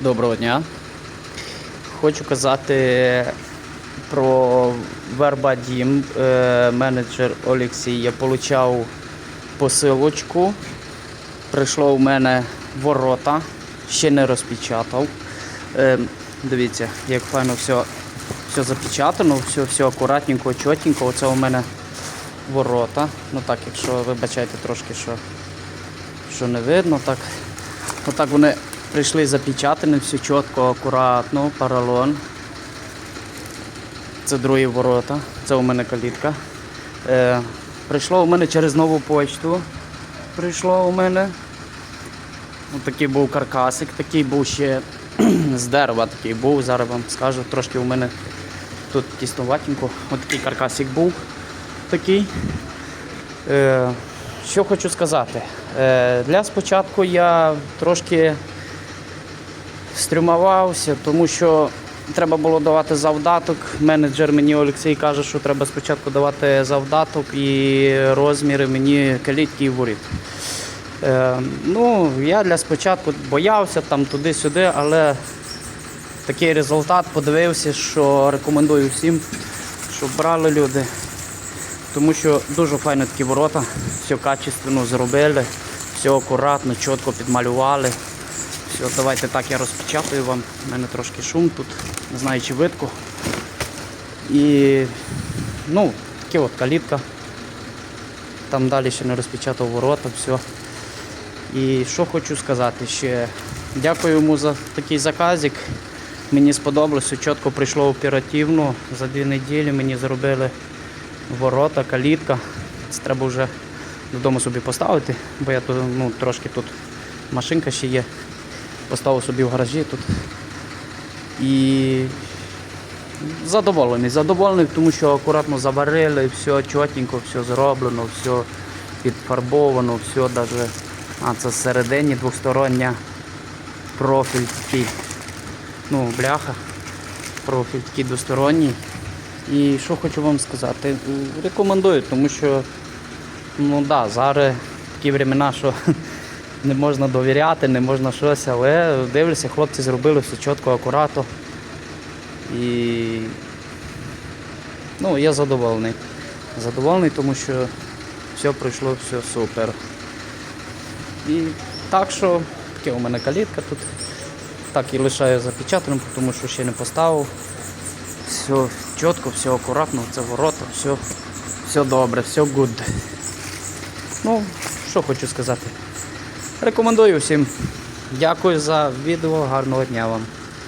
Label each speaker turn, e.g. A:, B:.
A: Доброго дня. Хочу казати про Вербадім. Менеджер Олексій. Я отримав посилочку. Прийшло у мене ворота, ще не розпечатав. Е, Дивіться, як файно все, все запечатано, все, все акуратненько, чотенько. Оце у мене ворота. Ну так, якщо вибачайте трошки, що, що не видно, так. Отак вони прийшли запечатані, все чітко, акуратно, паралон. Це другі ворота, це у мене калітка. Е, прийшло у мене через нову почту. Прийшло у мене. Ось такий був каркасик, такий був ще з дерева такий був. Зараз вам скажу, трошки у мене тут тіснуватенько. Ось такий каркасик був такий. Е, що хочу сказати. Е, для спочатку я трошки стрімувався, тому що треба було давати завдаток. Менеджер мені Олексій каже, що треба спочатку давати завдаток і розміри мені калітки і воріт. Е, ну, я для спочатку боявся там туди-сюди, але такий результат подивився, що рекомендую всім, щоб брали люди. Тому що дуже файні такі ворота, все качественно зробили, все акуратно, чітко підмалювали. Все, давайте так я розпечатаю вам. У мене трошки шум тут, не знаю чи видко. І ну, такі от калітка. Там далі ще не розпечатав ворота, все. І що хочу сказати ще. Дякую йому за такий заказик. Мені сподобалось, все чітко прийшло оперативно. За дві неділі мені зробили ворота, калітка. Це треба вже додому собі поставити, бо я тут ну, трошки тут машинка ще є. Поставив собі в гаражі тут. І задоволений. Задоволений, тому що акуратно заварили, все чотенько, все зроблено, все підфарбовано, все даже. А це всередині двостороння профіль такий. Ну, бляха. Профіль такий двосторонній. І що хочу вам сказати, рекомендую, тому що ну да, зараз такі времена, що не можна довіряти, не можна щось, але дивлюся, хлопці зробили все чітко, акуратно. І ну, я задоволений. Задоволений, тому що все пройшло, все супер. І так що таке у мене калітка тут. Так і лишаю запечатаним, тому що ще не поставив. Все чітко, все акуратно, це ворота, все, все добре, все good. Ну, що хочу сказати. Рекомендую всім. Дякую за відео, гарного дня вам.